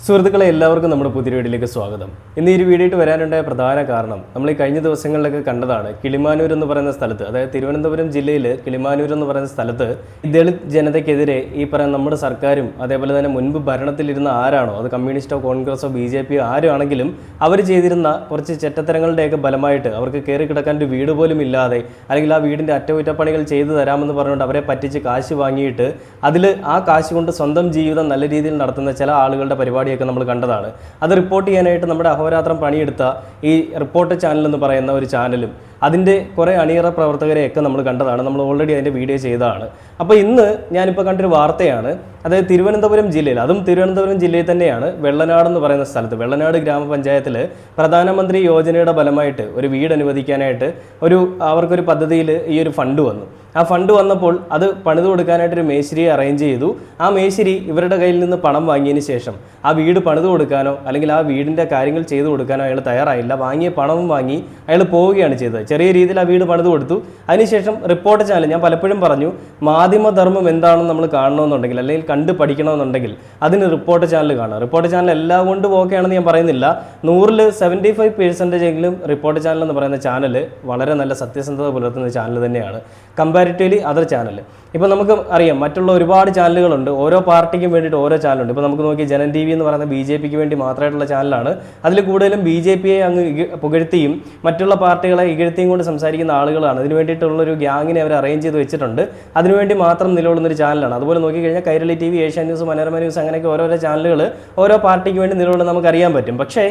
സുഹൃത്തുക്കളെ എല്ലാവർക്കും നമ്മുടെ പുതിയ വീഡിയോയിലേക്ക് സ്വാഗതം. ഇന്ന് ഈ ഒരു വരാനുണ്ടായ പ്രധാന കാരണം നമ്മൾ ഈ കഴിഞ്ഞ ദിവസങ്ങളിലൊക്കെ കണ്ടതാണ് കിളിമാനൂർ എന്ന് പറയുന്ന സ്ഥലത്ത് അതായത് തിരുവനന്തപുരം ജില്ലയിൽ കിളിമാനൂർ എന്ന് പറയുന്ന സ്ഥലത്ത് ദളിത് ജനതയ്ക്കെതിരെ ഈ പറയുന്ന നമ്മുടെ സർക്കാരും അതേപോലെ തന്നെ മുൻപ് ഭരണത്തിലിരുന്ന ആരാണോ അത് കമ്മ്യൂണിസ്റ്റോ കോൺഗ്രസോ ബി ജെ പിയോ ആരാണെങ്കിലും അവർ ചെയ്തിരുന്ന കുറച്ച് ചെറ്റത്തരങ്ങളുടെയൊക്കെ ബലമായിട്ട് അവർക്ക് കയറി കിടക്കാൻ ഒരു വീട് പോലും ഇല്ലാതെ അല്ലെങ്കിൽ ആ വീടിന്റെ അറ്റകുറ്റപ്പണികൾ ചെയ്തു തരാമെന്ന് പറഞ്ഞുകൊണ്ട് അവരെ പറ്റിച്ച് കാശ് വാങ്ങിയിട്ട് അതിൽ ആ കാശ് കൊണ്ട് സ്വന്തം ജീവിതം നല്ല രീതിയിൽ നടത്തുന്ന ചില ആളുകളുടെ പരിപാടിയൊക്കെ നമ്മൾ കണ്ടതാണ്. അത് റിപ്പോർട്ട് ചെയ്യാനായിട്ട് നമ്മുടെ അഹോരാത്രം പണിയെടുത്ത ഈ റിപ്പോർട്ട് ചാനൽ എന്ന് പറയുന്ന ഒരു ചാനലും അതിന്റെ കുറേ അണിയറ പ്രവർത്തകരെയൊക്കെ നമ്മൾ കണ്ടതാണ്. നമ്മൾ ഓൾറെഡി അതിന്റെ വീഡിയോ ചെയ്തതാണ്. അപ്പോൾ ഇന്ന് ഞാനിപ്പോൾ കണ്ടൊരു വാർത്തയാണ്. അതായത് തിരുവനന്തപുരം ജില്ലയിൽ അതും തിരുവനന്തപുരം ജില്ലയിൽ തന്നെയാണ് വെള്ളനാട് എന്ന് പറയുന്ന സ്ഥലത്ത്. വെള്ളനാട് ഗ്രാമപഞ്ചായത്തിൽ പ്രധാനമന്ത്രി യോജനയുടെ ഫലമായിട്ട് ഒരു വീട് അനുവദിക്കാനായിട്ട് ഒരു അവർക്കൊരു പദ്ധതിയിൽ ഈ ഒരു ഫണ്ട് വന്നു. ആ ഫണ്ട് വന്നപ്പോൾ അത് പണിത് കൊടുക്കാനായിട്ട് ഒരു മേശിരിയെ അറേഞ്ച് ചെയ്തു. ആ മേശിരി ഇവരുടെ കയ്യിൽ നിന്ന് പണം വാങ്ങിയതിന് ശേഷം ആ വീട് പണിത് കൊടുക്കാനോ അല്ലെങ്കിൽ ആ വീടിന്റെ കാര്യങ്ങൾ ചെയ്തു കൊടുക്കാനോ അയാൾ തയ്യാറായില്ല. വാങ്ങിയ പണവും വാങ്ങി അയാൾ പോവുകയാണ് ചെയ്തത്. ചെറിയ രീതിയിൽ ആ വീട് പണിത് കൊടുത്തു. അതിനുശേഷം റിപ്പോർട്ട് ചാനൽ ഞാൻ പലപ്പോഴും പറഞ്ഞു മാധ്യമധർമ്മം എന്താണെന്ന് നമ്മൾ കാണണമെന്നുണ്ടെങ്കിൽ അല്ലെങ്കിൽ കണ്ട് പഠിക്കണമെന്നുണ്ടെങ്കിൽ അതിന് റിപ്പോർട്ട് ചാനൽ കാണാം റിപ്പോർട്ട് ചാനൽ എല്ലാം കൊണ്ട് ഓക്കെയാണെന്ന് ഞാൻ പറയുന്നില്ല. നൂറിൽ സെവന്റി ഫൈവ് പേഴ്സന്റേജ് എങ്കിലും റിപ്പോർട്ട് ചാനൽ എന്ന് പറയുന്ന ചാനൽ വളരെ നല്ല സത്യസന്ധത പുലർത്തുന്ന ചാനൽ തന്നെയാണ്. കമ്പാരിറ്റീവ്ലി അതർ ചാനൽ ഇപ്പോൾ നമുക്ക് അറിയാം മറ്റുള്ള ഒരുപാട് ചാനലുകളുണ്ട് ഓരോ പാർട്ടിക്കും വേണ്ടിയിട്ട് ഓരോ ചാനലുണ്ട് ഇപ്പോൾ നമുക്ക് നോക്കി ജനൻ ടി വി എന്ന് പറയുന്ന ബി ജെ പിക്ക് വേണ്ടി മാത്രമായിട്ടുള്ള ചാനലാണ് അതിൽ കൂടുതലും ബി ജെ പിയെ അങ്ങ് പുകഴ്ത്തിയും മറ്റുള്ള പാർട്ടികളെ ഇകഴ്ത്തിയും കൊണ്ട് സംസാരിക്കുന്ന ആളുകളാണ്. അതിന് വേണ്ടിയിട്ടുള്ളൊരു ഗ്യാങ്ങിനെ അവർ അറേഞ്ച് ചെയ്ത് വെച്ചിട്ടുണ്ട്. അതിനുവേണ്ടി മാത്രം നിലകൊള്ളുന്ന ഒരു ചാനലാണ് അതുപോലെ നോക്കിക്കഴിഞ്ഞാൽ Kairali T V Asia news Manorama news അങ്ങനെയൊക്കെ ഓരോരോ ചാനലുകൾ ഓരോ പാർട്ടിക്ക് വേണ്ടി നിലകൊള്ളുന്ന നമുക്ക് അറിയാൻ പറ്റും. പക്ഷേ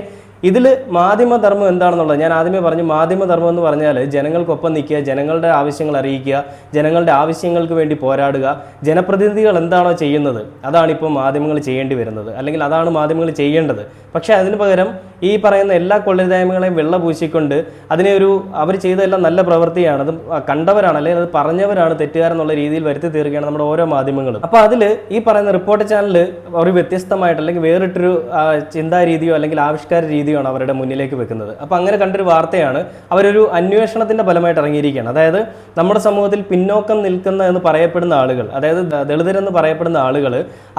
ഇതിൽ മാധ്യമധർമ്മം എന്താണെന്നുള്ളത് ഞാൻ ആദ്യമേ പറഞ്ഞു മാധ്യമധർമ്മം എന്ന് പറഞ്ഞാൽ ജനങ്ങൾക്കൊപ്പം നിൽക്കുക ജനങ്ങളുടെ ആവശ്യങ്ങൾ അറിയിക്കുക ജനങ്ങളുടെ ആവശ്യങ്ങൾക്ക് വേണ്ടി പോരാടുക. ജനപ്രതിനിധികൾ എന്താണോ ചെയ്യുന്നത് അതാണ് ഇപ്പോൾ മാധ്യമങ്ങൾ ചെയ്യേണ്ടി വരുന്നത്. അല്ലെങ്കിൽ അതാണ് മാധ്യമങ്ങൾ ചെയ്യേണ്ടത്. പക്ഷേ അതിന് പകരം ഈ പറയുന്ന എല്ലാ കൊള്ളിതായ്മകളെയും വെള്ള പൂശിക്കൊണ്ട് അതിനെ ഒരു അവർ ചെയ്ത ചെയ്തതെല്ലാം നല്ല പ്രവൃത്തിയാണ്. അത് കണ്ടവരാണ് അല്ലെങ്കിൽ അത് പറഞ്ഞവരാണ് തെറ്റുകാരെന്നുള്ള രീതിയിൽ വരുത്തി തീർക്കുകയാണ് നമ്മുടെ ഓരോ മാധ്യമങ്ങളും. അപ്പോൾ അതിൽ ഈ പറയുന്ന റിപ്പോർട്ട് ചാനൽ ഒരു വ്യത്യസ്തമായിട്ട് അല്ലെങ്കിൽ വേറിട്ടൊരു ചിന്താരീതിയോ ചിന്താ രീതിയോ അല്ലെങ്കിൽ ആവിഷ്കാര രീതിയോ ആണ് അവരുടെ മുന്നിലേക്ക് വെക്കുന്നത്. അപ്പോൾ അങ്ങനെ കണ്ടൊരു വാർത്തയാണ് അവരൊരു അന്വേഷണത്തിന്റെ ഫലമായിട്ട് ഇറങ്ങിയിരിക്കുകയാണ്. അതായത് നമ്മുടെ സമൂഹത്തിൽ പിന്നോക്കം നിൽക്കുന്ന എന്ന് പറയപ്പെടുന്ന ആളുകൾ അതായത് ദളിതരെന്ന് പറയപ്പെടുന്ന ആളുകൾ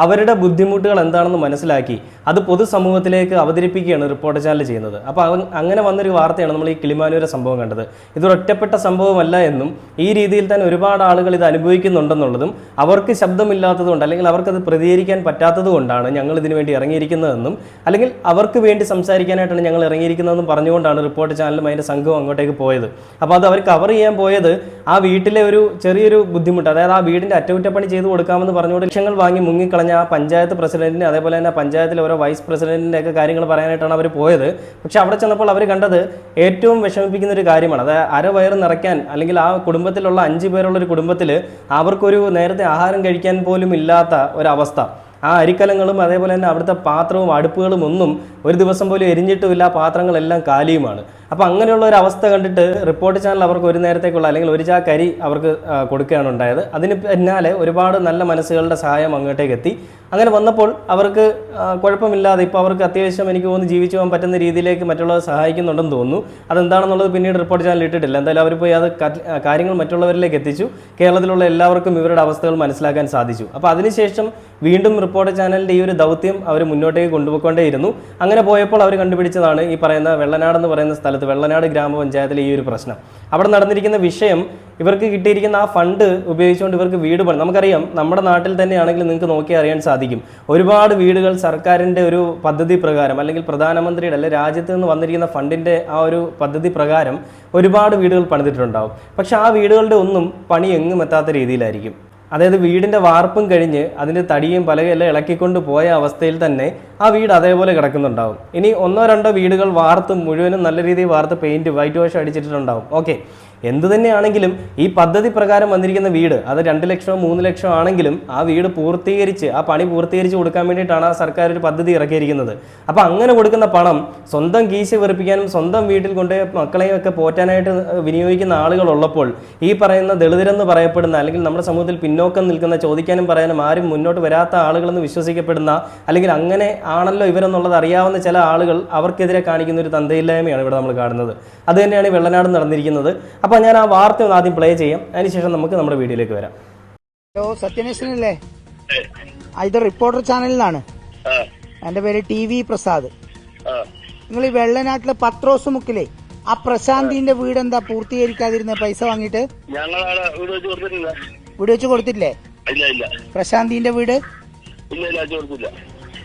അവരുടെ ബുദ്ധിമുട്ടുകൾ എന്താണെന്ന് മനസ്സിലാക്കി അത് പൊതുസമൂഹത്തിലേക്ക് അവതരിപ്പിക്കുകയാണ് റിപ്പോർട്ട് ചാനൽ ചെയ്യുന്നത്. അപ്പോൾ അങ്ങനെ വന്നൊരു വാർത്തയാണ് നമ്മൾ ഈ കിളിമാനൂര സംഭവം കണ്ടത്. ഇതൊരു ഒറ്റപ്പെട്ട സംഭവമല്ല എന്നും ഈ രീതിയിൽ തന്നെ ഒരുപാട് ആളുകൾ ഇത് അനുഭവിക്കുന്നുണ്ടെന്നുള്ളതും അവർക്ക് ശബ്ദമില്ലാത്തതുകൊണ്ട് അല്ലെങ്കിൽ അവർക്കത് പ്രതികരിക്കാൻ പറ്റാത്തത് കൊണ്ടാണ് ഞങ്ങൾ ഇതിനു വേണ്ടി ഇറങ്ങിയിരിക്കുന്നതെന്നും അല്ലെങ്കിൽ അവർക്ക് വേണ്ടി സംസാരിക്കാനായിട്ടാണ് ഞങ്ങൾ ഇറങ്ങിയിരിക്കുന്നതെന്നും പറഞ്ഞുകൊണ്ടാണ് റിപ്പോർട്ട് ചാനലും അതിന്റെ സംഘവും അങ്ങോട്ടേക്ക് പോയത്. അപ്പോൾ അത് അവർ കവർ ചെയ്യാൻ പോയത് ആ വീട്ടിലെ ഒരു ചെറിയൊരു ബുദ്ധിമുട്ട്. അതായത് ആ വീടിന്റെ അറ്റകുറ്റപ്പണി ചെയ്ത് കൊടുക്കാമെന്ന് പറഞ്ഞുകൊണ്ട് ലക്ഷങ്ങൾ വാങ്ങി മുങ്ങിക്കളഞ്ഞ ആ പഞ്ചായത്ത് പ്രസിഡന്റിന് അതേപോലെ തന്നെ പഞ്ചായത്തിലെ ഓരോ വൈസ് പ്രസിഡന്റിന്റെ ഒക്കെ കാര്യങ്ങൾ പറയാനായിട്ടാണ് അവർ പോയത്. പക്ഷെ അവിടെ ചെന്നപ്പോൾ അവർ കണ്ടത് ഏറ്റവും വിഷമിപ്പിക്കുന്ന ഒരു കാര്യമാണ്. അത് അര വയറ് നിറയ്ക്കാൻ അല്ലെങ്കിൽ ആ കുടുംബത്തിലുള്ള അഞ്ച് പേരുള്ള ഒരു കുടുംബത്തിൽ അവർക്കൊരു നേരത്തെ ആഹാരം കഴിക്കാൻ പോലും ഇല്ലാത്ത ഒരവസ്ഥ. ആ അരിക്കലങ്ങളും അതേപോലെ തന്നെ അവിടുത്തെ പാത്രവും അടുപ്പുകളും ഒന്നും ഒരു ദിവസം പോലും എരിഞ്ഞിട്ടുമില്ല. പാത്രങ്ങളെല്ലാം കാലിയുമാണ്. അപ്പോൾ അങ്ങനെയുള്ള ഒരു അവസ്ഥ കണ്ടിട്ട് റിപ്പോർട്ട് ചാനൽ അവർക്ക് ഒരു നേരത്തേക്കുള്ള അല്ലെങ്കിൽ ഒരു ചാ കരി അവർക്ക് കൊടുക്കുകയാണ് ഉണ്ടായത്. അതിന് പിന്നാലെ ഒരുപാട് നല്ല മനസ്സുകളുടെ സഹായം അങ്ങോട്ടേക്ക് എത്തി. അങ്ങനെ വന്നപ്പോൾ അവർക്ക് കുഴപ്പമില്ലാതെ ഇപ്പോൾ അവർക്ക് അത്യാവശ്യം എനിക്ക് തോന്നുന്നു ജീവിച്ചു പോകാൻ പറ്റുന്ന രീതിയിലേക്ക് മറ്റുള്ളവർ സഹായിക്കുന്നുണ്ടെന്ന് തോന്നുന്നു. അതെന്താണെന്നുള്ളത് പിന്നീട് റിപ്പോർട്ട് ചാനൽ ഇട്ടിട്ടില്ല. എന്തായാലും അവർ പോയി അത് കാര്യങ്ങൾ മറ്റുള്ളവരിലേക്ക് എത്തിച്ചു. കേരളത്തിലുള്ള എല്ലാവർക്കും ഇവരുടെ അവസ്ഥകൾ മനസ്സിലാക്കാൻ സാധിച്ചു. അപ്പോൾ അതിനുശേഷം വീണ്ടും റിപ്പോർട്ട് ചാനലിന്റെ ഈ ഒരു ദൗത്യം അവർ മുന്നോട്ടേക്ക് കൊണ്ടുപോയിക്കൊണ്ടേയിരുന്നു. അങ്ങനെ പോയപ്പോൾ അവർ കണ്ടുപിടിച്ചതാണ് ഈ പറയുന്ന വെള്ളനാട് എന്ന് പറയുന്ന സ്ഥലത്ത് വെള്ളനാട് ഗ്രാമപഞ്ചായത്തിലെ ഈ ഒരു പ്രശ്നം. അവിടെ നടന്നിരിക്കുന്ന വിഷയം ഇവർക്ക് കിട്ടിയിരിക്കുന്ന ആ ഫണ്ട് ഉപയോഗിച്ചുകൊണ്ട് ഇവർക്ക് വീട് പണി നമുക്കറിയാം നമ്മുടെ നാട്ടിൽ തന്നെയാണെങ്കിൽ നിങ്ങൾക്ക് നോക്കി അറിയാൻ സാധിക്കും. ഒരുപാട് വീടുകൾ സർക്കാരിന്റെ ഒരു പദ്ധതി പ്രകാരം അല്ലെങ്കിൽ പ്രധാനമന്ത്രിയുടെ അല്ലെങ്കിൽ രാജ്യത്ത് നിന്ന് വന്നിരിക്കുന്ന ഫണ്ടിന്റെ ആ ഒരു പദ്ധതി പ്രകാരം ഒരുപാട് വീടുകൾ പണിതിട്ടുണ്ടാവും. പക്ഷെ ആ വീടുകളുടെ ഒന്നും പണി എങ്ങും എത്താത്ത രീതിയിലായിരിക്കും. അതായത് വീടിന്റെ വാർപ്പും കഴിഞ്ഞ് അതിന്റെ തടിയും പലകയെല്ലാം ഇളക്കിക്കൊണ്ട് പോയ അവസ്ഥയിൽ തന്നെ ആ വീട് അതേപോലെ കിടക്കുന്നുണ്ടാവും. ഇനി ഒന്നോ രണ്ടോ വീടുകൾ വാർത്ത് മുഴുവനും നല്ല രീതിയിൽ വാർത്ത് പെയിന്റ് വൈറ്റ് വാഷ് അടിച്ചിട്ടുണ്ടാവും. ഓക്കെ എന്ത് തന്നെയാണെങ്കിലും ഈ പദ്ധതി പ്രകാരം വന്നിരിക്കുന്ന വീട് അത് രണ്ട് ലക്ഷമോ മൂന്ന് ലക്ഷമോ ആണെങ്കിലും ആ വീട് പൂർത്തീകരിച്ച് ആ പണി പൂർത്തീകരിച്ച് കൊടുക്കാൻ വേണ്ടിയിട്ടാണ് ആ സർക്കാർ ഒരു പദ്ധതി ഇറക്കിയിരിക്കുന്നത്. അപ്പോൾ അങ്ങനെ കൊടുക്കുന്ന പണം സ്വന്തം കീശ വെറുപ്പിക്കാനും സ്വന്തം വീട്ടിൽ കൊണ്ട് മക്കളെയും ഒക്കെ പോറ്റാനായിട്ട് വിനിയോഗിക്കുന്ന ആളുകൾ ഉള്ളപ്പോൾ ഈ പറയുന്ന ദളിതരെന്ന് പറയപ്പെടുന്ന അല്ലെങ്കിൽ നമ്മുടെ സമൂഹത്തിൽ പിന്നോക്കം നിൽക്കുന്ന ചോദിക്കാനും പറയാനും ആരും മുന്നോട്ട് വരാത്ത ആളുകളെന്ന് വിശ്വസിക്കപ്പെടുന്ന അല്ലെങ്കിൽ അങ്ങനെ ആണല്ലോ ഇവരെന്നുള്ളത് അറിയാവുന്ന ചില ആളുകൾ അവർക്കെതിരെ കാണിക്കുന്ന ഒരു തന്തയില്ലായ്മയാണ് ഇവിടെ നമ്മൾ കാണുന്നത്. അത് തന്നെയാണ് ഈ വെള്ളനാട് നടന്നിരിക്കുന്നത്. അപ്പോൾ ഞാൻ ആ വാർത്ത ഒന്ന് ആദ്യം പ്ലേ ചെയ്യാം. അതിനുശേഷം നമുക്ക് നമ്മുടെ വീഡിയോയിലേക്ക് വരാം. ഹലോ സത്യനേശ്വരല്ലേ ഇത് റിപ്പോർട്ടർ ചാനലിലാണ് എന്റെ പേര് ടി വി പ്രസാദ്. ആ. നിങ്ങൾ ഈ വെള്ളനാട്ടിലെ പത്രോസ് മുക്കിലെ ആ പ്രശാന്തിന്റെ വീട് എന്താ പൂർത്തീകരിക്കാതിരുന്ന പൈസ വാങ്ങിട്ട് വീട് വെച്ച് കൊടുത്തില്ലേ പ്രശാന്തിന്റെ വീട്?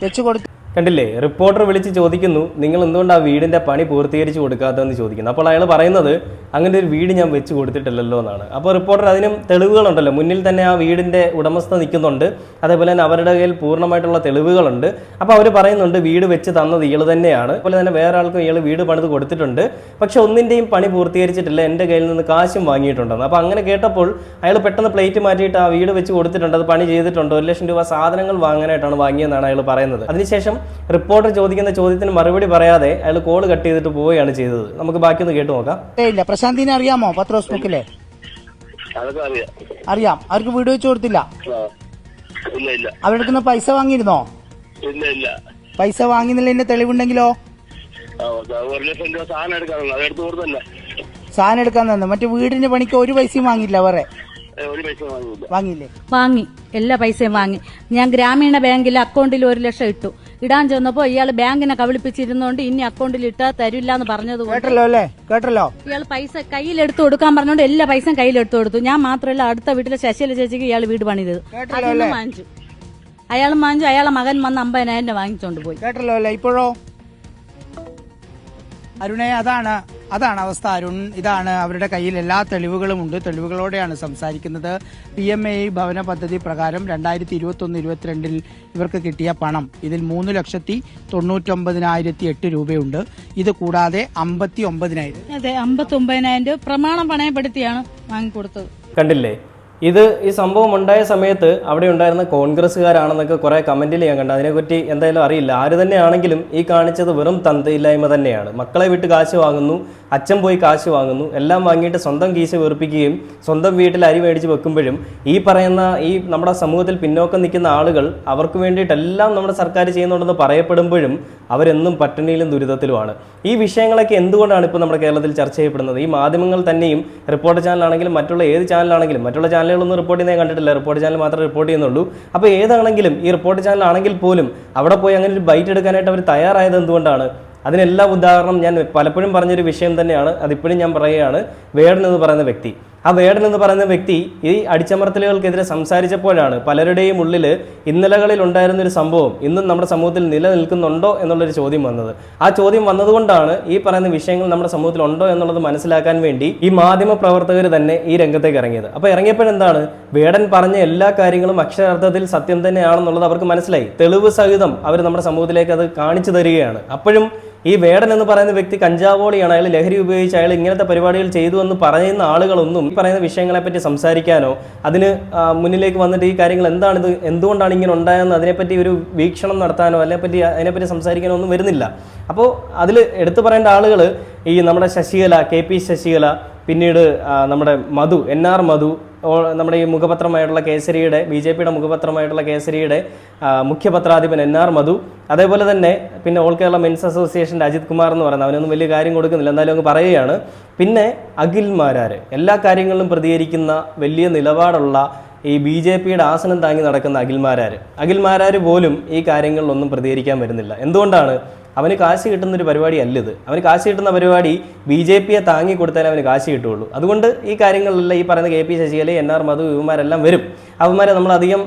വെച്ച് കൊടുത്തു കണ്ടില്ലേ? റിപ്പോർട്ടർ വിളിച്ച് ചോദിക്കുന്നു നിങ്ങൾ എന്തുകൊണ്ട് ആ വീടിന്റെ പണി പൂർത്തീകരിച്ച് കൊടുക്കാത്തതെന്ന് ചോദിക്കുന്നു? അപ്പോൾ അയാൾ പറയുന്നത് അങ്ങനെ ഒരു വീട് ഞാൻ വെച്ച് കൊടുത്തിട്ടില്ലല്ലോ എന്നാണ്. അപ്പോൾ റിപ്പോർട്ടർ അതിനും തെളിവുകളുണ്ടല്ലോ. മുന്നിൽ തന്നെ ആ വീടിന്റെ ഉടമസ്ഥ നിൽക്കുന്നുണ്ട്. അതേപോലെ തന്നെ അവരുടെ കയ്യിൽ പൂർണമായിട്ടുള്ള തെളിവുകളുണ്ട്. അപ്പോൾ അവർ പറയുന്നുണ്ട് വീട് വെച്ച് തന്നത് ഇയാൾ തന്നെയാണ്. അതുപോലെ തന്നെ വേറെ ആൾക്കും ഇയാൾ വീട് പണിത് കൊടുത്തിട്ടുണ്ട്. പക്ഷേ ഒന്നിന്റെയും പണി പൂർത്തീകരിച്ചിട്ടില്ല. എന്റെ കയ്യിൽ നിന്ന് കാശും വാങ്ങിയിട്ടുണ്ടെന്ന്. അപ്പോൾ അങ്ങനെ കേട്ടപ്പോൾ അയാൾ പെട്ടെന്ന് പ്ലേറ്റ് മാറ്റിയിട്ട് ആ വീട് വെച്ച് കൊടുത്തിട്ടുണ്ട്. അത് പണി ചെയ്തിട്ടുണ്ട്. ഒരു ലക്ഷം രൂപ സാധനങ്ങൾ വാങ്ങാനായിട്ടാണ് വാങ്ങിയതെന്നാണ് അയാൾ പറയുന്നത്. അതിനുശേഷം റിപ്പോർട്ടർ ചോദിക്കുന്ന ചോദ്യത്തിന് മറുപടി പറയാതെ അയാൾ കോൾ കട്ട് ചെയ്തിട്ട് പോവുകയാണ് ചെയ്തത്. നമുക്ക് ബാക്കിയൊന്ന് കേട്ടു നോക്കാം. ഇല്ല പ്രശാന്തിനെ അറിയാമോ? പത്രോസ് മുക്കിലെ അറിയാം. അറിയാം. അവർക്ക് വീട് വെച്ച് കൊടുത്തില്ല? ഇല്ല ഇല്ല. അവരുടെ നിന്ന് പൈസ വാങ്ങിയിരുന്നോ? ഇല്ല ഇല്ല. പൈസ വാങ്ങിയെന്നുള്ളതിന്റെ തെളിവുണ്ടെങ്കിലോ? സാധനം എടുക്കാൻ തന്നെ. മറ്റേ വീടിന്റെ പണിക്ക് ഒരു പൈസയും വാങ്ങിയില്ല വേറെ? ഒരു പൈസ വാങ്ങിയില്ല. വാങ്ങിയില്ലേ? വാങ്ങി. എല്ലാ പൈസയും വാങ്ങി. ഞാൻ ഗ്രാമീണ ബാങ്കിൽ അക്കൗണ്ടിൽ ഒരു ലക്ഷം ഇട്ടു. ഇടാൻ ചെന്നപ്പോ ഇയാൾ ബാങ്കിനെ കബളിപ്പിച്ചിരുന്നോണ്ട് ഇനി അക്കൗണ്ടിൽ ഇട്ടാ തരില്ല എന്ന് പറഞ്ഞത് കേട്ടല്ലോ അല്ലേ? കേട്ടല്ലോ? ഇയാൾ പൈസ കയ്യിലെടുത്ത് കൊടുക്കാൻ പറഞ്ഞോണ്ട് എല്ലാ പൈസയും കയ്യിലെടുത്ത് കൊടുത്തു. ഞാൻ മാത്രമല്ല അടുത്ത വീട്ടിലെ ശശിയിലെ ചേച്ചിക്ക് ഇയാൾ വീട് പണിതത്. വാങ്ങിച്ചു. അയാൾ വാങ്ങിച്ചു അയാളെ മകൻ വന്ന് അമ്പതിനായിരം വാങ്ങിച്ചോണ്ട് പോയി. കേട്ടല്ലോ അല്ലേ? ഇപ്പോഴോ? അരുണേ അതാണ്. അതാണ് അവസ്ഥ. അരുൺ ഇതാണ് അവരുടെ കയ്യിൽ എല്ലാ തെളിവുകളും ഉണ്ട്. തെളിവുകളോടെയാണ് സംസാരിക്കുന്നത്. പി എം എ ഭവന പദ്ധതി പ്രകാരം രണ്ടായിരത്തി ഇരുപത്തി ഒന്ന് ഇരുപത്തിരണ്ടിൽ ഇവർക്ക് കിട്ടിയ പണം ഇതിൽ മൂന്ന് ലക്ഷത്തി തൊണ്ണൂറ്റൊമ്പതിനായിരത്തി എട്ട് രൂപയുണ്ട്. ഇത് കൂടാതെ അമ്പത്തി ഒമ്പതിനായിരം അതെ അമ്പത്തി ഒമ്പതിനായിരം രൂപ പ്രമാണം പണയപ്പെടുത്തിയാണ് വാങ്ങിക്കൊടുത്തത്. കണ്ടില്ലേ? ഇത് ഈ സംഭവം ഉണ്ടായ സമയത്ത് അവിടെ ഉണ്ടായിരുന്ന കോൺഗ്രസ്സുകാരാണെന്നൊക്കെ കുറെ കമന്റിൽ ഞാൻ കണ്ടു. അതിനെപ്പറ്റി എന്തായാലും അറിയില്ല. ആര് തന്നെയാണെങ്കിലും ഈ കാണിച്ചത് വെറും തന്തയില്ലായ്മ തന്നെയാണ്. മക്കളെ വിട്ട് കാശ് വാങ്ങുന്നു അച്ഛൻ പോയി കാശ് വാങ്ങുന്നു എല്ലാം വാങ്ങിയിട്ട് സ്വന്തം കീശ വീർപ്പിക്കുകയും സ്വന്തം വീട്ടിൽ അരി മേടിച്ച് വെക്കുമ്പോഴും ഈ പറയുന്ന ഈ നമ്മുടെ സമൂഹത്തിൽ പിന്നോക്കം നിൽക്കുന്ന ആളുകൾ അവർക്ക് വേണ്ടിയിട്ടെല്ലാം നമ്മുടെ സർക്കാർ ചെയ്യുന്നുണ്ടെന്ന് പറയപ്പെടുമ്പോഴും അവരെന്നും പട്ടിണിയിലും ദുരിതത്തിലുമാണ്. ഈ വിഷയങ്ങളൊക്കെ എന്തുകൊണ്ടാണ് ഇപ്പോൾ നമ്മുടെ കേരളത്തിൽ ചർച്ച ചെയ്യപ്പെടുന്നത്? ഈ മാധ്യമങ്ങൾ തന്നെയും റിപ്പോർട്ടർ ചാനലാണെങ്കിലും മറ്റുള്ള ഏത് ചാനലാണെങ്കിലും മറ്റുള്ള ചാനലുകളൊന്നും റിപ്പോർട്ട് ചെയ്യുന്നത് കണ്ടിട്ടില്ല. റിപ്പോർട്ട് ചാനൽ മാത്രമേ റിപ്പോർട്ട് ചെയ്യുന്നുള്ളൂ. അപ്പോൾ ഏതാണെങ്കിലും ഈ റിപ്പോർട്ട് ചാനൽ ആണെങ്കിൽ പോലും അവിടെ പോയി അങ്ങനെ ഒരു ബൈറ്റ് എടുക്കാനായിട്ട് അവർ തയ്യാറായത് എന്തുകൊണ്ടാണ്? അതിനെല്ലാം ഉദാഹരണം ഞാൻ പലപ്പോഴും പറഞ്ഞൊരു വിഷയം തന്നെയാണ്. അതിപ്പോഴും ഞാൻ പറയുകയാണ്. വേടൻ എന്ന് പറയുന്ന വ്യക്തി. ആ വേടൻ എന്ന് പറയുന്ന വ്യക്തി ഈ അടിച്ചമർത്തലുകൾക്കെതിരെ സംസാരിച്ചപ്പോഴാണ് പലരുടെയും ഉള്ളിൽ ഇന്നലകളിൽ ഉണ്ടായിരുന്ന ഒരു സംഭവം ഇന്നും നമ്മുടെ സമൂഹത്തിൽ നിലനിൽക്കുന്നുണ്ടോ എന്നുള്ളൊരു ചോദ്യം വന്നത്. ആ ചോദ്യം വന്നതുകൊണ്ടാണ് ഈ പറയുന്ന വിഷയങ്ങൾ നമ്മുടെ സമൂഹത്തിൽ ഉണ്ടോ എന്നുള്ളത് മനസ്സിലാക്കാൻ വേണ്ടി ഈ മാധ്യമ പ്രവർത്തകർ തന്നെ ഈ രംഗത്തേക്ക് ഇറങ്ങിയത്. അപ്പോൾ ഇറങ്ങിയപ്പോഴെന്താണ്? വേടൻ പറഞ്ഞ എല്ലാ കാര്യങ്ങളും അക്ഷരാർത്ഥത്തിൽ സത്യം തന്നെയാണെന്നുള്ളത് അവർക്ക് മനസ്സിലായി. തെളിവ് സഹിതം അവർ നമ്മുടെ സമൂഹത്തിലേക്ക് അത് കാണിച്ചു തരികയാണ്. അപ്പോഴും ഈ വേടൻ എന്ന് പറയുന്ന വ്യക്തി കഞ്ചാവോളിയാണ്. അയാൾ ലഹരി ഉപയോഗിച്ച് അയാൾ ഇങ്ങനത്തെ പരിപാടികൾ ചെയ്തു എന്ന് പറയുന്ന ആളുകളൊന്നും ഈ പറയുന്ന വിഷയങ്ങളെപ്പറ്റി സംസാരിക്കാനോ അതിന് മുന്നിലേക്ക് വന്നിട്ട് ഈ കാര്യങ്ങൾ എന്താണിത് എന്തുകൊണ്ടാണ് ഇങ്ങനെ ഉണ്ടായതെന്ന് അതിനെപ്പറ്റി ഒരു വീക്ഷണം നടത്താനോ അതിനെപ്പറ്റി അതിനെപ്പറ്റി സംസാരിക്കാനോ ഒന്നും വരുന്നില്ല. അപ്പോൾ അതിൽ എടുത്തു പറയേണ്ട ആളുകൾ ഈ നമ്മുടെ ശശികല കെ പി ശശികല പിന്നീട് നമ്മുടെ മധു എൻ ആർ മധു നമ്മുടെ ഈ മുഖപത്രമായിട്ടുള്ള കേസരിയുടെ ബി ജെ പിയുടെ മുഖപത്രമായിട്ടുള്ള കേസരിയുടെ മുഖ്യപത്രാധിപൻ എൻ ആർ മധു. അതേപോലെ തന്നെ പിന്നെ ഓൾ കേരള മെൻസ് അസോസിയേഷന്റെ അജിത് കുമാർ എന്ന് പറയുന്നത്. അവനൊന്നും വലിയ കാര്യം കൊടുക്കുന്നില്ല. എന്തായാലും അങ്ങ് പറയുകയാണ്. പിന്നെ അഖിൽ മാരാർ എല്ലാ കാര്യങ്ങളിലും പ്രതികരിക്കുന്ന വലിയ നിലപാടുള്ള ഈ ബി ജെ പിയുടെ ആസനം താങ്ങി നടക്കുന്ന അഖിൽമാരാർ അഖിൽമാരാർ പോലും ഈ കാര്യങ്ങളിലൊന്നും പ്രതികരിക്കാൻ വരുന്നില്ല. എന്തുകൊണ്ടാണ്? അവന് കാശ് കിട്ടുന്ന ഒരു പരിപാടി അല്ല ഇത് അവന് കാശ് കിട്ടുന്ന പരിപാടി ബി ജെ പിയെ താങ്ങി കൊടുത്താൽ അവന് കാശ് കിട്ടുള്ളൂ അതുകൊണ്ട് ഈ കാര്യങ്ങളിലെല്ലാം ഈ പറയുന്ന K P Sasikala N R Madhu ഇവന്മാരെല്ലാം വരും. അവന്മാരെ നമ്മൾ അധികം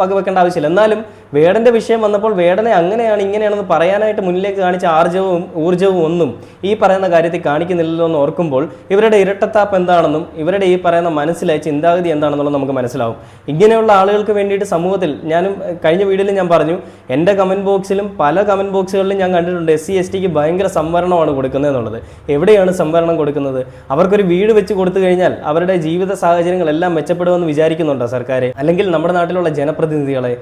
വകവെക്കേണ്ട ആവശ്യമില്ല. എന്നാലും വേടന്റെ വിഷയം വന്നപ്പോൾ വേടനെ അങ്ങനെയാണ് ഇങ്ങനെയാണെന്ന് പറയാനായിട്ട് മുന്നിലേക്ക് കാണിച്ച ആർജവും ഊർജവും ഒന്നും ഈ പറയുന്ന കാര്യത്തിൽ കാണിക്കുന്നില്ലല്ലോ എന്ന് ഓർക്കുമ്പോൾ ഇവരുടെ ഇരട്ടത്താപ്പ് എന്താണെന്നും ഇവരുടെ ഈ പറയുന്ന മനസ്സിലായ ചിന്താഗതി എന്താണെന്നുള്ളത് നമുക്ക് മനസ്സിലാവും. ഇങ്ങനെയുള്ള ആളുകൾക്ക് വേണ്ടിയിട്ട് സമൂഹത്തിൽ ഞാനും കഴിഞ്ഞ വീഡിയോയിൽ ഞാൻ പറഞ്ഞു എന്റെ കമന്റ് ബോക്സിലും പല കമന്റ് ബോക്സുകളിലും ഞാൻ കണ്ടിട്ടുണ്ട് എസ് സി എസ് ടിക്ക് ഭയങ്കര സംവരണമാണ് കൊടുക്കുന്നത് എന്നുള്ളത്. എവിടെയാണ് സംവരണം കൊടുക്കുന്നത്? അവർക്കൊരു വീട് വെച്ച് കൊടുത്തു കഴിഞ്ഞാൽ അവരുടെ ജീവിത സാഹചര്യങ്ങളെല്ലാം മെച്ചപ്പെടുമെന്ന് വിചാരിക്കുന്നുണ്ടോ സർക്കാർ അല്ലെങ്കിൽ നമ്മുടെ നാട്ടിലുള്ള ജനപ്രതിനിധികളെ?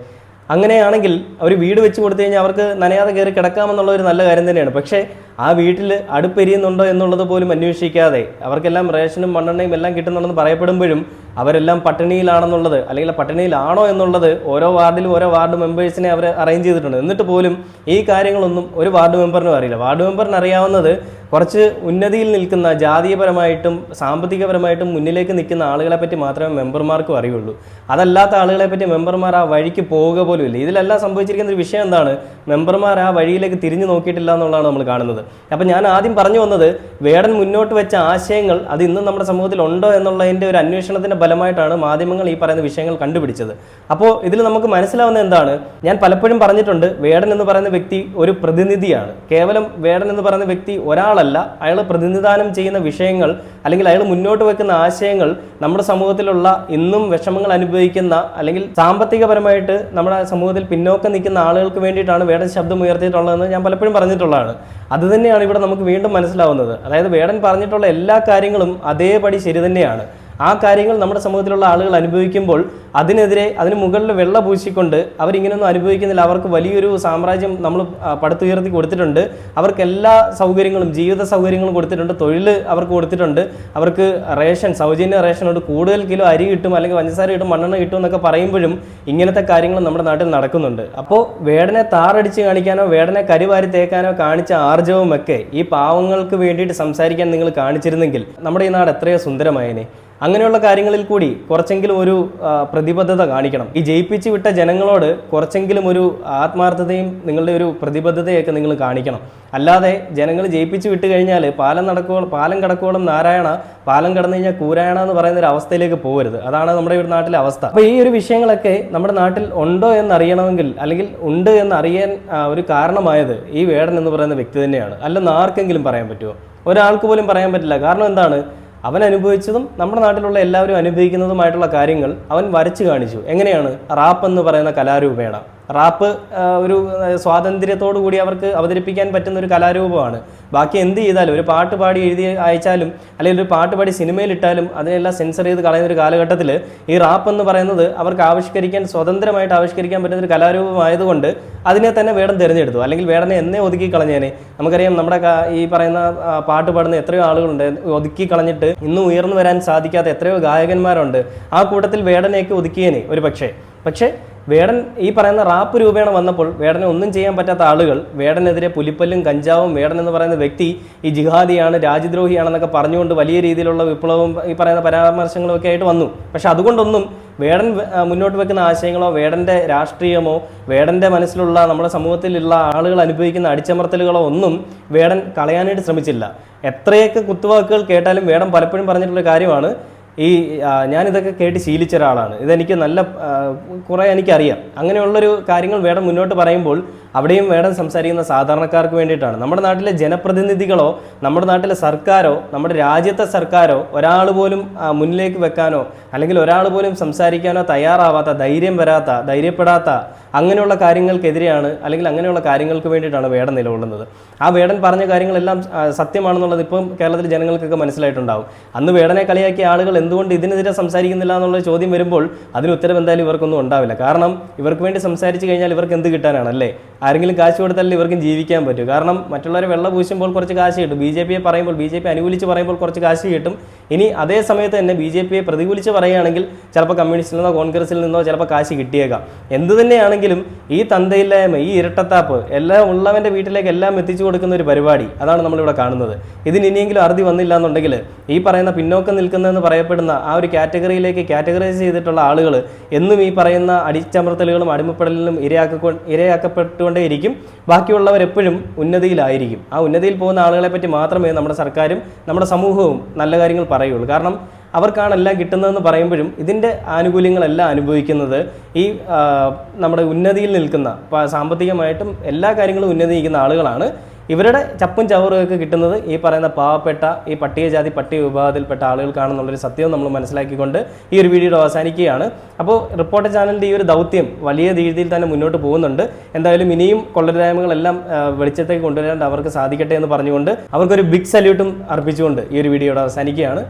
അങ്ങനെയാണെങ്കിൽ അവർ വീട് വെച്ച് കൊടുത്തു കഴിഞ്ഞാൽ അവർക്ക് നനയാതെ കയറി കിടക്കാമെന്നുള്ള ഒരു നല്ല കാര്യം തന്നെയാണ്. പക്ഷേ ആ വീട്ടിൽ അടുപ്പെരിയുന്നുണ്ടോ എന്നുള്ളത് പോലും അന്വേഷിക്കാതെ അവർക്കെല്ലാം റേഷനും മണ്ണെണ്ണയും എല്ലാം കിട്ടുന്നുണ്ടെന്ന് പറയപ്പെടുമ്പോഴും അവരെല്ലാം പട്ടിണിയിലാണെന്നുള്ളത് അല്ലെങ്കിൽ പട്ടിണിയിലാണോ എന്നുള്ളത് ഓരോ വാർഡിലും ഓരോ വാർഡ് മെമ്പേഴ്സിനെ അവർ അറേഞ്ച് ചെയ്തിട്ടുണ്ട്. എന്നിട്ട് പോലും ഈ കാര്യങ്ങളൊന്നും ഒരു വാർഡ് മെമ്പറിനും അറിയില്ല. വാർഡ് മെമ്പറിന് അറിയാവുന്നത് കുറച്ച് ഉന്നതിയിൽ നിൽക്കുന്ന ജാതീയപരമായിട്ടും സാമ്പത്തികപരമായിട്ടും മുന്നിലേക്ക് നിൽക്കുന്ന ആളുകളെ പറ്റി മാത്രമേ മെമ്പർമാർക്കും അറിയുള്ളൂ. അതല്ലാത്ത ആളുകളെ പറ്റി മെമ്പർമാർ ആ വഴിക്ക് പോവുക പോലും ഇല്ല ഇതിലെല്ലാം സംഭവിച്ചിരിക്കുന്ന ഒരു വിഷയം എന്താണ്? മെമ്പർമാർ ആ വഴിയിലേക്ക് തിരിഞ്ഞു നോക്കിയിട്ടില്ല എന്നുള്ളതാണ് നമ്മൾ കാണുന്നത്. അപ്പം ഞാൻ ആദ്യം പറഞ്ഞു വന്നത് വേടൻ മുന്നോട്ട് വെച്ച ആശയങ്ങൾ അത് ഇന്നും നമ്മുടെ സമൂഹത്തിൽ ഉണ്ടോ എന്നുള്ളതിന്റെ ഒരു അന്വേഷണത്തിന്റെ ഫലമായിട്ടാണ് മാധ്യമങ്ങൾ ഈ പറയുന്ന വിഷയങ്ങൾ കണ്ടുപിടിച്ചത്. അപ്പോൾ ഇതിൽ നമുക്ക് മനസ്സിലാവുന്ന എന്താണ്? ഞാൻ പലപ്പോഴും പറഞ്ഞിട്ടുണ്ട് വേടൻ എന്ന് പറയുന്ന വ്യക്തി ഒരു പ്രതിനിധിയാണ്. കേവലം വേടൻ എന്ന് പറയുന്ന വ്യക്തി ഒരാളല്ല. അയാൾ പ്രതിനിധാനം ചെയ്യുന്ന വിഷയങ്ങൾ അല്ലെങ്കിൽ അയാൾ മുന്നോട്ട് വെക്കുന്ന ആശയങ്ങൾ നമ്മുടെ സമൂഹത്തിലുള്ള ഇന്നും വിഷമങ്ങൾ അനുഭവിക്കുന്ന അല്ലെങ്കിൽ സാമ്പത്തികപരമായിട്ട് നമ്മുടെ സമൂഹത്തിൽ പിന്നോക്കം നിൽക്കുന്ന ആളുകൾക്ക് വേണ്ടിയിട്ടാണ് വേടൻ ശബ്ദം ഉയർത്തിയിട്ടുള്ളതെന്ന് ഞാൻ പലപ്പോഴും പറഞ്ഞിട്ടുള്ളതാണ്. അത് തന്നെയാണ് ഇവിടെ നമുക്ക് വീണ്ടും മനസ്സിലാവുന്നത്. അതായത് വേടൻ പറഞ്ഞിട്ടുള്ള എല്ലാ കാര്യങ്ങളും അതേപടി ശരി തന്നെയാണ്. ആ കാര്യങ്ങൾ നമ്മുടെ സമൂഹത്തിലുള്ള ആളുകൾ അനുഭവിക്കുമ്പോൾ അതിനെതിരെ അതിന് മുകളിൽ വെള്ള പൂശിക്കൊണ്ട് അവരിങ്ങനെയൊന്നും അനുഭവിക്കുന്നില്ല. അവർക്ക് വലിയൊരു സാമ്രാജ്യം നമ്മൾ പടുത്തുയർത്തി കൊടുത്തിട്ടുണ്ട്. അവർക്ക് എല്ലാ സൗകര്യങ്ങളും ജീവിത സൗകര്യങ്ങളും കൊടുത്തിട്ടുണ്ട്. തൊഴിൽ അവർക്ക് കൊടുത്തിട്ടുണ്ട്. അവർക്ക് റേഷൻ സൗജന്യ റേഷനോട് കൂടുതൽ കിലോ അരി കിട്ടും അല്ലെങ്കിൽ പഞ്ചസാര കിട്ടും മണ്ണെണ്ണ കിട്ടും എന്നൊക്കെ പറയുമ്പോഴും ഇങ്ങനത്തെ കാര്യങ്ങൾ നമ്മുടെ നാട്ടിൽ നടക്കുന്നുണ്ട്. അപ്പോൾ വേടനെ താറടിച്ച് കാണിക്കാനോ വേടനെ കരിവാരി തേക്കാനോ കാണിച്ച ആർജവുമൊക്കെ ഈ പാവങ്ങൾക്ക് വേണ്ടിയിട്ട് സംസാരിക്കാൻ നിങ്ങൾ കാണിച്ചിരുന്നെങ്കിൽ നമ്മുടെ ഈ നാട് എത്രയോ സുന്ദരമായേനെ. അങ്ങനെയുള്ള കാര്യങ്ങളിൽ കൂടി കുറച്ചെങ്കിലും ഒരു പ്രതിബദ്ധത കാണിക്കണം. ഈ ജയിപ്പിച്ച് വിട്ട ജനങ്ങളോട് കുറച്ചെങ്കിലും ഒരു ആത്മാർത്ഥതയും നിങ്ങളുടെ ഒരു പ്രതിബദ്ധതയൊക്കെ നിങ്ങൾ കാണിക്കണം. അല്ലാതെ ജനങ്ങൾ ജയിപ്പിച്ച് വിട്ട് കഴിഞ്ഞാൽ പാലം നടക്കോളം പാലം കടക്കോളം നാരായണ പാലം കടന്നു കഴിഞ്ഞാൽ കൂരായണ എന്ന് പറയുന്ന ഒരു അവസ്ഥയിലേക്ക് പോകരുത്. അതാണ് നമ്മുടെ ഇവിടെ നാട്ടിലെ അവസ്ഥ. അപ്പോൾ ഈ ഒരു വിഷയങ്ങളൊക്കെ നമ്മുടെ നാട്ടിൽ ഉണ്ടോ എന്നറിയണമെങ്കിൽ അല്ലെങ്കിൽ ഉണ്ട് എന്നറിയാൻ ഒരു കാരണമായത് ഈ വേടൻ എന്ന് പറയുന്ന വ്യക്തി തന്നെയാണ്. അല്ലെന്ന് ആർക്കെങ്കിലും പറയാൻ പറ്റുമോ ഒരാൾക്ക് പോലും പറയാൻ പറ്റില്ല. കാരണം എന്താണ്? അവൻ അനുഭവിച്ചതും നമ്മുടെ നാട്ടിലുള്ള എല്ലാവരും അനുഭവിക്കുന്നതുമായിട്ടുള്ള കാര്യങ്ങൾ അവൻ വരച്ചു കാണിച്ചു. എങ്ങനെയാണ്? റാപ്പ് എന്ന് പറയുന്ന കലാരൂപേണ. റാപ്പ് ഒരു സ്വാതന്ത്ര്യത്തോടു കൂടി അവർക്ക് അവതരിപ്പിക്കാൻ പറ്റുന്ന ഒരു കലാരൂപമാണ്. ബാക്കി എന്ത് ചെയ്താലും ഒരു പാട്ട് പാടി എഴുതി അയച്ചാലും അല്ലെങ്കിൽ ഒരു പാട്ട് പാടി സിനിമയിലിട്ടാലും അതിനെല്ലാം സെൻസർ ചെയ്ത് കളയുന്ന ഒരു കാലഘട്ടത്തിൽ ഈ റാപ്പ് എന്ന് പറയുന്നത് അവർക്ക് ആവിഷ്കരിക്കാൻ സ്വതന്ത്രമായിട്ട് ആവിഷ്കരിക്കാൻ പറ്റുന്ന ഒരു കലാരൂപമായതുകൊണ്ട് അതിനെ തന്നെ വേടം തിരഞ്ഞെടുത്തു. അല്ലെങ്കിൽ വേടനെ എന്നേ ഒതുക്കി കളഞ്ഞേനെ. നമുക്കറിയാം നമ്മുടെ ഈ പറയുന്ന പാട്ട് പാടുന്ന എത്രയോ ആളുകളുണ്ട്. ഒതുക്കി കളഞ്ഞിട്ട് ഇന്നും ഉയർന്നു വരാൻ സാധിക്കാത്ത എത്രയോ ഗായകന്മാരുണ്ട്. ആ കൂട്ടത്തിൽ വേടനെയൊക്കെ ഒതുക്കിയേനെ ഒരു പക്ഷേ പക്ഷേ വേടൻ ഈ പറയുന്ന റാപ്പ് രൂപേണ വന്നപ്പോൾ വേടനെ ഒന്നും ചെയ്യാൻ പറ്റാത്ത ആളുകൾ വേടനെതിരെ പുലിപ്പല്ലും കഞ്ചാവും വേടൻ എന്ന് പറയുന്ന വ്യക്തി ഈ ജിഹാദിയാണ് രാജ്യദ്രോഹിയാണെന്നൊക്കെ പറഞ്ഞുകൊണ്ട് വലിയ രീതിയിലുള്ള വിപ്ലവവും ഈ പറയുന്ന പരാമർശങ്ങളും ഒക്കെ ആയിട്ട് വന്നു. പക്ഷെ അതുകൊണ്ടൊന്നും വേടൻ മുന്നോട്ട് വെക്കുന്ന ആശയങ്ങളോ വേടന്റെ രാഷ്ട്രീയമോ വേടന്റെ മനസ്സിലുള്ള നമ്മുടെ സമൂഹത്തിലുള്ള ആളുകൾ അനുഭവിക്കുന്ന അടിച്ചമർത്തലുകളോ ഒന്നും വേടൻ കളയാനായിട്ട് ശ്രമിച്ചില്ല. എത്രയൊക്കെ കുത്തുവാക്കുകൾ കേട്ടാലും വേടൻ പലപ്പോഴും പറഞ്ഞിട്ടുള്ള കാര്യമാണ് ഈ ഞാനിതൊക്കെ കേട്ട് ശീലിച്ച ഒരാളാണ് ഇതെനിക്ക് നല്ല കുറേ എനിക്കറിയാം. അങ്ങനെയുള്ളൊരു കാര്യങ്ങൾ വേടം മുന്നോട്ട് പറയുമ്പോൾ അവിടെയും വേടം സംസാരിക്കുന്ന സാധാരണക്കാർക്ക് വേണ്ടിയിട്ടാണ്. നമ്മുടെ നാട്ടിലെ ജനപ്രതിനിധികളോ നമ്മുടെ നാട്ടിലെ സർക്കാരോ നമ്മുടെ രാജ്യത്തെ സർക്കാരോ ഒരാൾ പോലും മുന്നിലേക്ക് വെക്കാനോ അല്ലെങ്കിൽ ഒരാൾ പോലും സംസാരിക്കാനോ തയ്യാറാവാത്ത ധൈര്യം വരാത്ത ധൈര്യപ്പെടാത്ത അങ്ങനെയുള്ള കാര്യങ്ങൾക്കെതിരെയാണ് അല്ലെങ്കിൽ അങ്ങനെയുള്ള കാര്യങ്ങൾക്ക് വേണ്ടിയിട്ടാണ് വേടൻ നിലകൊള്ളുന്നത്. ആ വേടൻ പറഞ്ഞ കാര്യങ്ങളെല്ലാം സത്യമാണെന്നുള്ളത് ഇപ്പം കേരളത്തിലെ ജനങ്ങൾക്കൊക്കെ മനസ്സിലായിട്ടുണ്ടാവും. അന്ന് വേടനെ കളിയാക്കിയ ആളുകൾ എന്തുകൊണ്ട് ഇതിനെതിരെ സംസാരിക്കുന്നില്ല എന്നുള്ള ചോദ്യം വരുമ്പോൾ അതിന് ഉത്തരം എന്തായാലും ഇവർക്കൊന്നും ഉണ്ടാവില്ല. കാരണം ഇവർക്ക് വേണ്ടി സംസാരിച്ചു കഴിഞ്ഞാൽ ഇവർക്ക് എന്ത് കിട്ടാനാണ് അല്ലേ? ആരെങ്കിലും കാശ് കൊടുത്താലും ഇവർക്കും ജീവിക്കാൻ പറ്റും. കാരണം മറ്റുള്ളവരെ വെള്ളം പൂശുമ്പോൾ കുറച്ച് കാശ് കിട്ടും. ബി ജെ പിയെ പറയുമ്പോൾ ബി ജെ പി അനുകൂലിച്ച് പറയുമ്പോൾ കുറച്ച് കാശ് കിട്ടും. ഇനി അതേ സമയത്ത് തന്നെ ബി ജെ പിയെ പ്രതികൂലിച്ച് പറയുകയാണെങ്കിൽ ചിലപ്പോൾ കമ്മ്യൂണിസ്റ്റിൽ നിന്നോ കോൺഗ്രസിൽ നിന്നോ ചിലപ്പോൾ കാശ് കിട്ടിയേക്കാം. എന്ത് തന്നെയാണെങ്കിലും ഈ തന്തയില്ലായ്മ ഈ ഇരട്ടത്താപ്പ് എല്ലാം ഉള്ളവന്റെ വീട്ടിലേക്ക് എല്ലാം എത്തിച്ചു കൊടുക്കുന്ന ഒരു പരിപാടി അതാണ് നമ്മളിവിടെ കാണുന്നത്. ഇതിന് ഇനിയെങ്കിലും അറുതി വന്നില്ല എന്നുണ്ടെങ്കിൽ ഈ പറയുന്ന പിന്നോക്കം നിൽക്കുന്നതെന്ന് പറയപ്പെടുന്ന ആ ഒരു കാറ്റഗറിയിലേക്ക് കാറ്റഗറൈസ് ചെയ്തിട്ടുള്ള ആളുകൾ എന്നും ഈ പറയുന്ന അടിച്ചമർത്തലുകളും അടിമപ്പെടലിനും ഇരയാക്കക്കൊ ബാക്കിയുള്ളവർ എപ്പോഴും ഉന്നതിയിലായിരിക്കും. ആ ഉന്നതിയിൽ പോകുന്ന ആളുകളെ പറ്റി മാത്രമേ നമ്മുടെ സർക്കാരും നമ്മുടെ സമൂഹവും നല്ല കാര്യങ്ങൾ പറയുള്ളൂ. കാരണം അവർക്കാണ് എല്ലാം കിട്ടുന്നതെന്ന് പറയുമ്പോഴും ഇതിന്റെ ആനുകൂല്യങ്ങളെല്ലാം അനുഭവിക്കുന്നത് ഈ നമ്മുടെ ഉന്നതിയിൽ നിൽക്കുന്ന സാമ്പത്തികമായിട്ടും എല്ലാ കാര്യങ്ങളും ഉന്നതി നിൽക്കുന്ന ആളുകളാണ്. ഇവരുടെ ചപ്പും ചവറുമൊക്കെ കിട്ടുന്നത് ഈ പറയുന്ന പാവപ്പെട്ട ഈ പട്ടികജാതി പട്ടിക വിഭാഗത്തിൽപ്പെട്ട ആളുകൾക്കാണെന്നുള്ളൊരു സത്യം നമ്മൾ മനസ്സിലാക്കിക്കൊണ്ട് ഈ ഒരു വീഡിയോ അവസാനിക്കുകയാണ്. അപ്പോൾ റിപ്പോർട്ടർ ചാനലിന്റെ ഈ ഒരു ദൗത്യം വലിയ രീതിയിൽ തന്നെ മുന്നോട്ട് പോകുന്നുണ്ട്. എന്തായാലും ഇനിയും കൊള്ളരുതായ്മകളെല്ലാം ആ, വെളിച്ചത്തേക്ക് കൊണ്ടുവരാൻ അവർക്ക് സാധിക്കട്ടെ എന്ന് പറഞ്ഞുകൊണ്ട് അവർക്കൊരു ബിഗ് സല്യൂട്ടും അർപ്പിച്ചുകൊണ്ട് ഈ ഒരു വീഡിയോയുടെ അവസാനിക്കുകയാണ്.